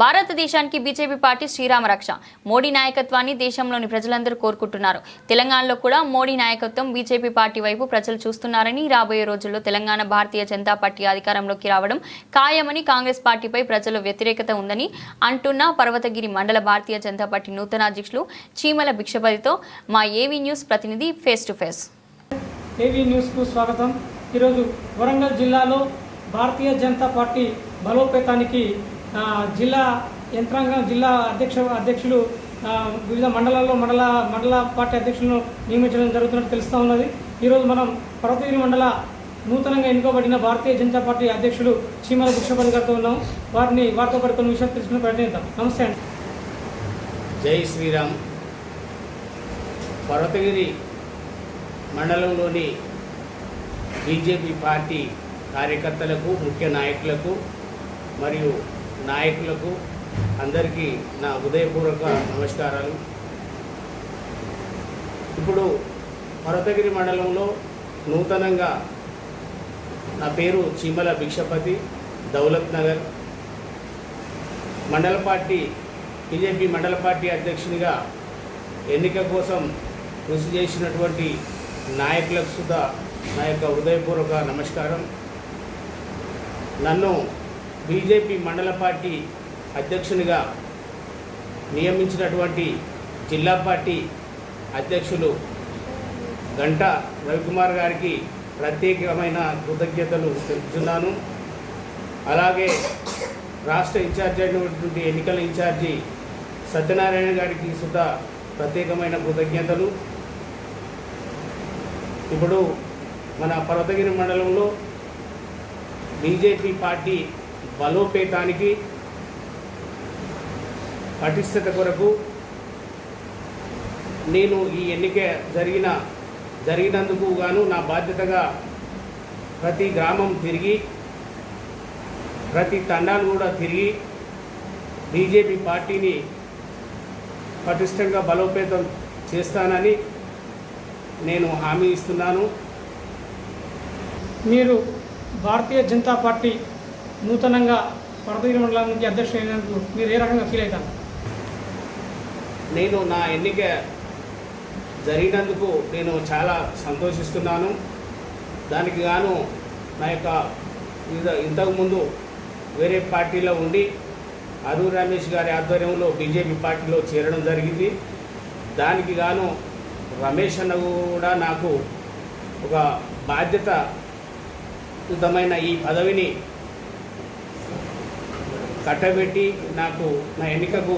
భారతదేశానికి BJP party Srirama రక్ష. మోడీ నాయకత్వాన్ని దేశంలోని ప్రజలందరూ కోరుకుంటున్నారు. తెలంగాణలో కూడా మోడీ నాయకత్వం బీజేపీ పార్టీ వైపు ప్రజలు చూస్తున్నారని రాబోయే రోజుల్లో తెలంగాణ భారతీయ జనతా పార్టీ అధికారంలోకి రావడం ఖాయమని కాంగ్రెస్ పార్టీపై ప్రజల వ్యతిరేకత ఉందని అంటున్న పర్వతగిరి మండల భారతీయ జనతా పార్టీ నూతన అధ్యక్షులు చీమల భిక్షపతితో మా ఏవీ న్యూస్ ప్రతినిధి ఫేస్ టు ఫేస్. ఏవీ న్యూస్కు స్వాగతం. ఈరోజు వరంగల్ జిల్లాలో భారతీయ జనతా పార్టీ బలోపేతానికి జిల్లా యంత్రాంగం జిల్లా అధ్యక్ష అధ్యక్షులు వివిధ మండలాల్లో మండల మండల పార్టీ అధ్యక్షులను నియమించడం జరుగుతున్నట్టు తెలుస్తూ ఉన్నది. ఈరోజు మనం పర్వతగిరి మండల నూతనంగా ఎన్నుకోబడిన భారతీయ జనతా పార్టీ అధ్యక్షులు చీమల కృష్ణపతి గారితో ఉన్నాం. వారిని వారితో పాటు కొన్ని విషయాలు తెలుసుకుని ప్రయత్నిద్దాం నమస్తే అండి. జై శ్రీరామ్. పర్వతగిరి మండలంలోని బీజేపీ పార్టీ కార్యకర్తలకు ముఖ్య నాయకులకు మరియు నాయకులకు అందరికీ నా ఉదయపూర్వక నమస్కారాలు. ఇప్పుడు కొరతగిరి మండలంలో నూతనంగా నా పేరు చీమల భిక్షపతి దౌలత్ నగర్. మండల పార్టీ బీజేపీ మండల పార్టీ అధ్యక్షునిగా ఎన్నిక కోసం కృషి చేసినటువంటి నాయకులకు సుధా నా యొక్క హృదయపూర్వక నమస్కారం. నన్ను బీజేపీ మండల పార్టీ అధ్యక్షునిగా నియమించినటువంటి జిల్లా పార్టీ అధ్యక్షులు గంట రవికుమార్ గారికి ప్రత్యేకమైన కృతజ్ఞతలు తెలుపుతున్నాను. అలాగే రాష్ట్ర ఇన్ఛార్జి అయినటువంటి ఎన్నికల ఇన్ఛార్జి సత్యనారాయణ గారికి సుధా ప్రత్యేకమైన కృతజ్ఞతలు. ఇప్పుడు మన పర్వతగిరి మండలంలో బీజేపీ పార్టీ బలోపేతానికి పటిష్టత కొరకు నేను ఈ ఎన్నిక జరిగిన జరిగినందుకు గాను నా బాధ్యతగా ప్రతి గ్రామం తిరిగి ప్రతి తండాలు కూడా తిరిగి బీజేపీ పార్టీని పటిష్టంగా బలోపేతం చేస్తానని నేను హామీ ఇస్తున్నాను. మీరు భారతీయ జనతా పార్టీ నూతనంగా పర్వతగిరి మండలం నుంచి అధ్యక్షులు అయినందుకు మీరు ఏ రకంగా ఫీల్ అవుతారు? నేను నా ఎన్నిక జరిగినందుకు నేను చాలా సంతోషిస్తున్నాను. దానికి గాను నా యొక్క ఇద- ఇంతకుముందు వేరే పార్టీలో ఉండి అరూర్ రమేష్ గారి ఆధ్వర్యంలో బీజేపీ పార్టీలో చేరడం జరిగింది. దానికి గాను రమేష్ అన్న కూడా నాకు ఒక బాధ్యతయుతమైన ఈ పదవిని కట్టబెట్టి నాకు నా ఎన్నికకు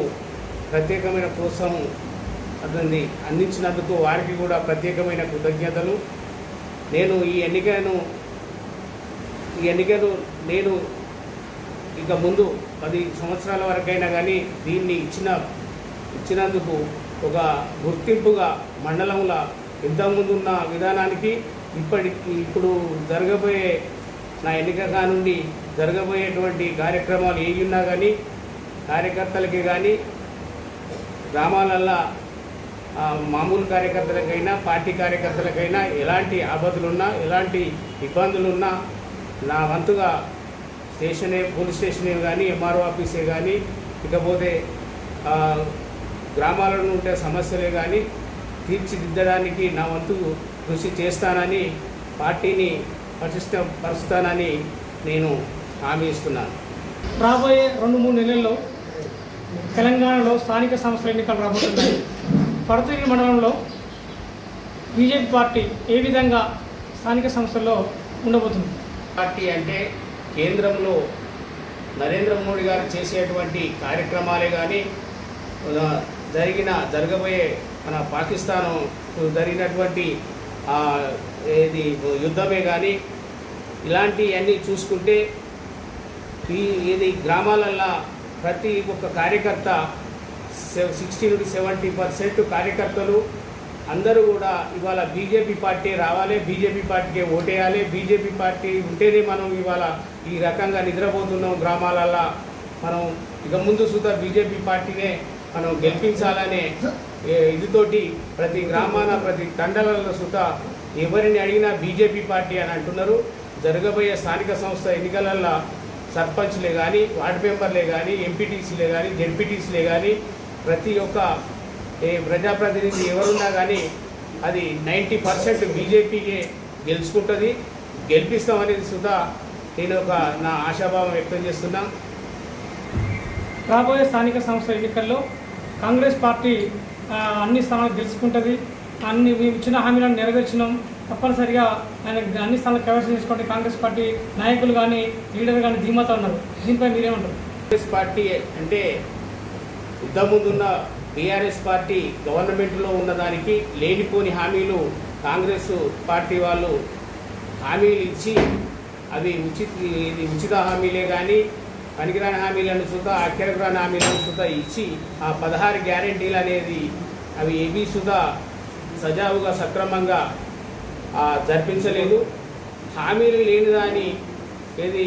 ప్రత్యేకమైన ప్రోత్సాహం అతన్ని అందించినందుకు వారికి కూడా ప్రత్యేకమైన కృతజ్ఞతలు. నేను ఈ ఎన్నికను ఈ ఎన్నికను నేను ఇక ముందు పది సంవత్సరాల వరకైనా కానీ దీన్ని ఇచ్చిన ఇచ్చినందుకు ఒక గుర్తింపుగా మండలంలో ఇంతకుముందు ఉన్న విధానానికి ఇప్పటి ఇప్పుడు జరగబోయే నా ఎన్నిక కానుండి జరగబోయేటువంటి కార్యక్రమాలు ఏవి ఉన్నా కానీ కార్యకర్తలకి కానీ గ్రామాలల్లో మామూలు కార్యకర్తలకైనా పార్టీ కార్యకర్తలకైనా ఎలాంటి ఆపదలున్నా ఎలాంటి ఇబ్బందులున్నా నా వంతుగా స్టేషనే పోలీస్ స్టేషనే కానీ ఎంఆర్ఓ ఆఫీసే కానీ ఇకపోతే గ్రామాలలో ఉండే సమస్యలే కానీ తీర్చిదిద్దడానికి నా వంతు కృషి చేస్తానని పార్టీని పటిష్టపరుస్తానని నేను హామీ ఇస్తున్నాను. రాబోయే రెండు మూడు నెలల్లో తెలంగాణలో స్థానిక సంస్థల ఎన్నికలు రాబోతున్నాయి. పడతగిరి మండలంలో బీజేపీ పార్టీ ఏ విధంగా స్థానిక సంస్థల్లో ఉండబోతుంది? పార్టీ అంటే కేంద్రంలో నరేంద్ర మోడీ గారు చేసేటువంటి కార్యక్రమాలే కానీ జరిగిన జరగబోయే మన పాకిస్తాన్ జరిగినటువంటి ఇది ఏది యుద్ధమే కానీ ఇలాంటివన్నీ చూసుకుంటే ఈ ఇది గ్రామాలల్లో ప్రతి ఒక్క కార్యకర్త సిక్స్టీ నుండి సెవెంటీ పర్సెంట్ కార్యకర్తలు అందరూ కూడా ఇవాళ బీజేపీ పార్టీ రావాలి బీజేపీ పార్టీకే ఓటేయాలి బీజేపీ పార్టీ ఉంటేనే మనం ఇవాళ ఈ రకంగా నిద్రపోతున్నాం గ్రామాలల్లో. మనం ఇక ముందు సుధా బీజేపీ పార్టీనే మనం గెలిపించాలనే ఇదితోటి ప్రతి గ్రామాన ప్రతి తండలలో సుత ఎవరిని అడిగినా బీజేపీ పార్టీ అని అంటున్నారు. జరగబోయే స్థానిక సంస్థ ఎన్నికలల్లో సర్పంచ్లే కానీ వార్డు మెంబర్లే కానీ ఎంపీటీసీలే కానీ జెడ్పీటీసీలే కానీ ప్రతి ఒక్క ప్రజాప్రతినిధి ఎవరున్నా కానీ అది నైంటీ పర్సెంట్ బీజేపీకే గెలుచుకుంటుంది. గెలిపిస్తామనేది సుధా నేను ఒక నా ఆశాభావం వ్యక్తం చేస్తున్నా. రాబోయే స్థానిక సంస్థ ఎన్నికల్లో కాంగ్రెస్ పార్టీ అన్ని స్థానాలు గెలుచుకుంటుంది. అన్ని మేము ఇచ్చిన హామీలను నెరవేర్చినాం. తప్పనిసరిగా ఆయన అన్ని స్థానాలు కైవసం చేసుకోండి కాంగ్రెస్ పార్టీ నాయకులు కానీ లీడర్ కానీ ధీమాతో ఉన్నారు. దీనిపై మీరేమంటారు? కాంగ్రెస్ పార్టీ అంటే ముందున్న బీఆర్ఎస్ పార్టీ గవర్నమెంట్లో ఉన్నదానికి లేనిపోని హామీలు కాంగ్రెస్ పార్టీ వాళ్ళు హామీలు ఇచ్చి అవి ఉచిత ఇది ఉచిత హామీలే కానీ పనికిరాని హామీలను సుతా అక్షరగ్రాని హామీలను సుత ఇచ్చి ఆ పదహారు గ్యారెంటీలు అనేది అవి ఏవి సుధా సజావుగా సక్రమంగా జరిపించలేదు. హామీలు లేని దాని ఏది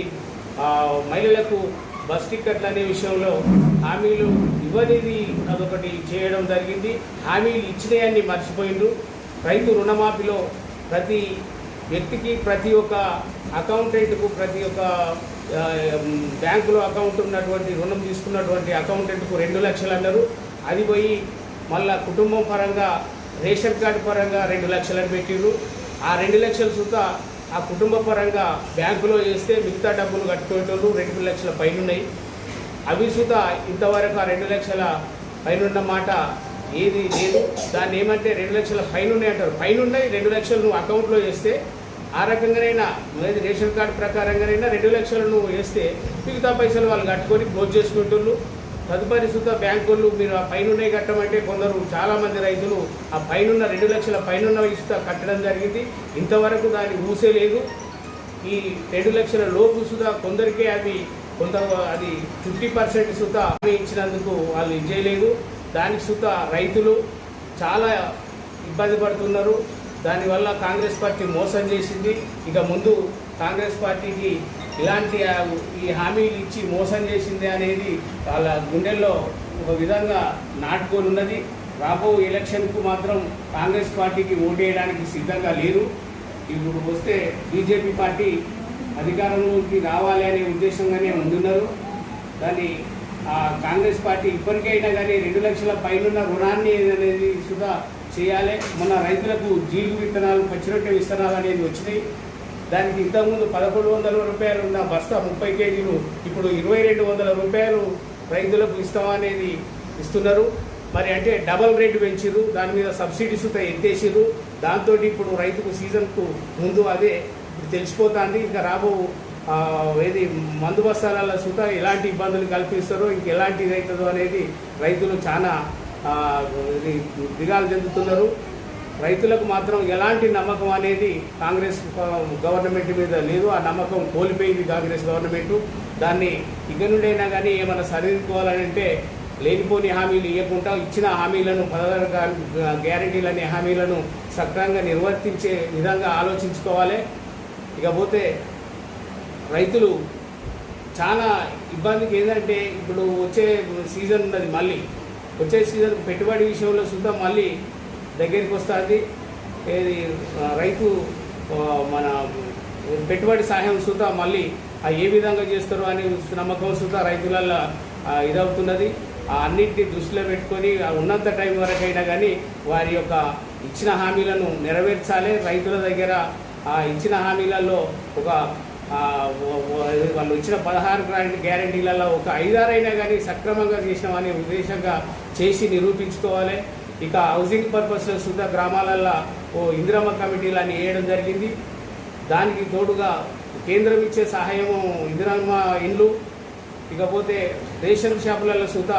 మహిళలకు బస్ టిక్కెట్లు అనే విషయంలో హామీలు ఇవ్వనిది అదొకటి చేయడం జరిగింది. హామీలు ఇచ్చినాయని మర్చిపోయిండ్రు. రైతు రుణమాఫీలో ప్రతి వ్యక్తికి ప్రతి ఒక్క అకౌంటెంట్కు ప్రతి ఒక్క బ్యాంకులో అకౌంట్ ఉన్నటువంటి రుణం తీసుకున్నటువంటి అకౌంటెంట్కు రెండు లక్షలు అన్నారు అది పోయి మళ్ళా కుటుంబం పరంగా రేషన్ కార్డు పరంగా రెండు లక్షలను పెట్టిండ్రు. ఆ రెండు లక్షలు సుత ఆ కుటుంబ పరంగా బ్యాంకులో వేస్తే మిగతా డబ్బులు కట్టుకునేటోళ్ళు రెండు లక్షల పైన ఉన్నాయి అవి సుత ఇంతవరకు ఆ రెండు లక్షల పైన మాట ఏది లేదు. దాన్ని ఏమంటే రెండు లక్షల పైన ఉన్నాయి అంటారు. పైన ఉన్నాయి రెండు లక్షలు నువ్వు అకౌంట్లో వేస్తే ఆ రకంగానైనా ఏది రేషన్ కార్డు ప్రకారంగానైనా రెండు లక్షలు నువ్వు వేస్తే మిగతా పైసలు వాళ్ళు కట్టుకొని క్లోజ్ చేసుకుంటున్నారు తదుపరి సుత బ్యాంకులు మీరు ఆ పైన కట్టమంటే కొందరు చాలామంది రైతులు ఆ పైనున్న రెండు లక్షల పైన ఇసుక కట్టడం జరిగింది. ఇంతవరకు దాన్ని ఊసే లేదు. ఈ రెండు లక్షల లోపు సుధా కొందరికే అవి కొంత అది ఫిఫ్టీ పర్సెంట్ సుత ఇచ్చినందుకు వాళ్ళు ఇచ్చేయలేదు దానికి సుత రైతులు చాలా ఇబ్బంది పడుతున్నారు. దానివల్ల కాంగ్రెస్ పార్టీ మోసం చేసింది. ఇక ముందు కాంగ్రెస్ పార్టీకి ఇలాంటి ఈ హామీలు ఇచ్చి మోసం చేసింది అనేది వాళ్ళ గుండెల్లో ఒక విధంగా నాటుకొని ఉన్నది. రాబో ఎలక్షన్కు మాత్రం కాంగ్రెస్ పార్టీకి ఓటేయడానికి సిద్ధంగా లేరు. ఇప్పుడు వస్తే బీజేపీ పార్టీ అధికారంలోకి రావాలి అనే ఉద్దేశంగానే ముందున్నారు దాన్ని ఆ కాంగ్రెస్ పార్టీ ఇప్పటికైనా కానీ రెండు లక్షల పైన రుణాన్ని అనేది సుధా చేయాలి. మన రైతులకు జీలు విత్తనాలు పచ్చిరొట్టె విత్తనాలు అనేది వచ్చినాయి. దానికి ఇంతకుముందు పదకొండు వందల రూపాయలు ఉన్న బస్తా ముప్పై కేజీలు ఇప్పుడు ఇరవై రెండు వందల రూపాయలు రైతులకు ఇస్తామనేది ఇస్తున్నారు. మరి అంటే డబల్ రేటు పెంచిరు దాని మీద సబ్సిడీస్తో ఎత్తేసిరు దాంతో ఇప్పుడు రైతుకు సీజన్కు ముందు అదే ఇప్పుడు తెలిసిపోతుంది. ఇంకా రాబో ఏది మందు బస్తాల సుత ఎలాంటి ఇబ్బందులు కల్పిస్తారో ఇంకెలాంటిది అవుతుందో అనేది రైతులు చాలా దిగాలు చెందుతున్నారు. రైతులకు మాత్రం ఎలాంటి నమ్మకం అనేది కాంగ్రెస్ గవర్నమెంట్ మీద లేదు. ఆ నమ్మకం కోల్పోయింది కాంగ్రెస్ గవర్నమెంట్. దాన్ని ఇక నుండైనా కానీ ఏమైనా సరిదిద్దుకోవాలంటే లేనిపోని హామీలు ఇవ్వకుండా ఇచ్చిన హామీలను పదహారు గ్యారంటీలు అనే హామీలను సక్రమంగా నిర్వర్తించే విధంగా ఆలోచించుకోవాలి. ఇకపోతే రైతులు చాలా ఇబ్బందికి ఏంటంటే ఇప్పుడు వచ్చే సీజన్ ఉన్నది మళ్ళీ. వచ్చే సీజన్ పెట్టుబడి విషయంలో సుద్ధా మళ్ళీ దగ్గరికి వస్తుంది. ఏది రైతు మన పెట్టుబడి సహాయం సుత మళ్ళీ ఆ ఏ విధంగా చేస్తారు అని నమ్మకం సుత రైతులలో ఇదవుతున్నది. ఆ అన్నింటినీ దృష్టిలో పెట్టుకొని ఉన్నంత టైం వరకైనా కానీ వారి యొక్క ఇచ్చిన హామీలను నెరవేర్చాలి. రైతుల దగ్గర ఆ ఇచ్చిన హామీలలో ఒక వాళ్ళు ఇచ్చిన పదహారు గ్యారంటీలలో గ్యారెంటీలలో ఒక ఐదారైనా కానీ సక్రమంగా చేసినామనే ఉద్దేశంగా చేసి నిరూపించుకోవాలి. ఇక హౌసింగ్ పర్పస్లో సుద్ధ గ్రామాలలో ఓ ఇందిరమ్మ కమిటీలు అని వేయడం జరిగింది. దానికి తోడుగా కేంద్రం ఇచ్చే సహాయము ఇందిరమ్మ ఇండ్లు ఇకపోతే రేషన్ షాపులలో సుత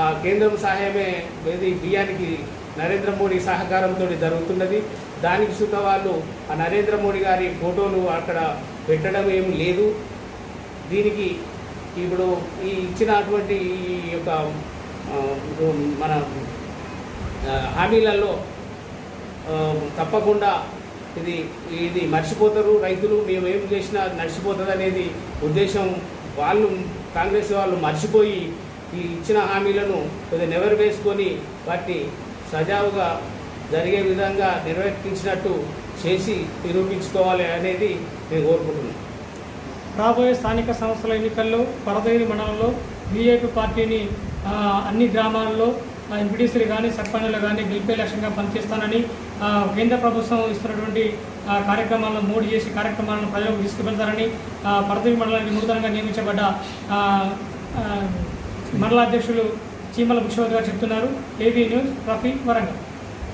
ఆ కేంద్రం సహాయమే ఏది బియ్యానికి నరేంద్ర మోడీ సహకారంతో జరుగుతున్నది. దానికి సుత వాళ్ళు ఆ నరేంద్ర మోడీ గారి ఫోటోలు అక్కడ పెట్టడం ఏం లేదు. దీనికి ఇప్పుడు ఈ ఇచ్చినటువంటి ఈ యొక్క మన హామీలలో తప్పకుండా ఇది ఇది మర్చిపోతారు రైతులు. మేము ఏం చేసినా నడిచిపోతుంది అనేది ఉద్దేశం వాళ్ళు కాంగ్రెస్ వాళ్ళు మర్చిపోయి ఈ ఇచ్చిన హామీలను కొద్దిగా నెవరు వేసుకొని వాటిని సజావుగా జరిగే విధంగా నిర్వర్తించినట్టు చేసి నిరూపించుకోవాలి అనేది నేను కోరుకుంటున్నాను రాబోయే స్థానిక సంస్థల ఎన్నికల్లో పడదగిరి మండలంలో బీజేపీ పార్టీని అన్ని గ్రామాల్లో ఎంపీటీసీలు కానీ సర్పంచులు కానీ గెలిపే లక్ష్యంగా పనిచేస్తానని కేంద్ర ప్రభుత్వం ఇస్తున్నటువంటి కార్యక్రమాలను మోడీ చేసి కార్యక్రమాలను ప్రజలకు తీసుకువెళ్తారని పడదగిరి మండలానికి నూతనంగా నియమించబడ్డ మండలాధ్యక్షులు చీమల విశ్వనాథ్ గారు చెప్తున్నారు. AB news Rafi Warangal.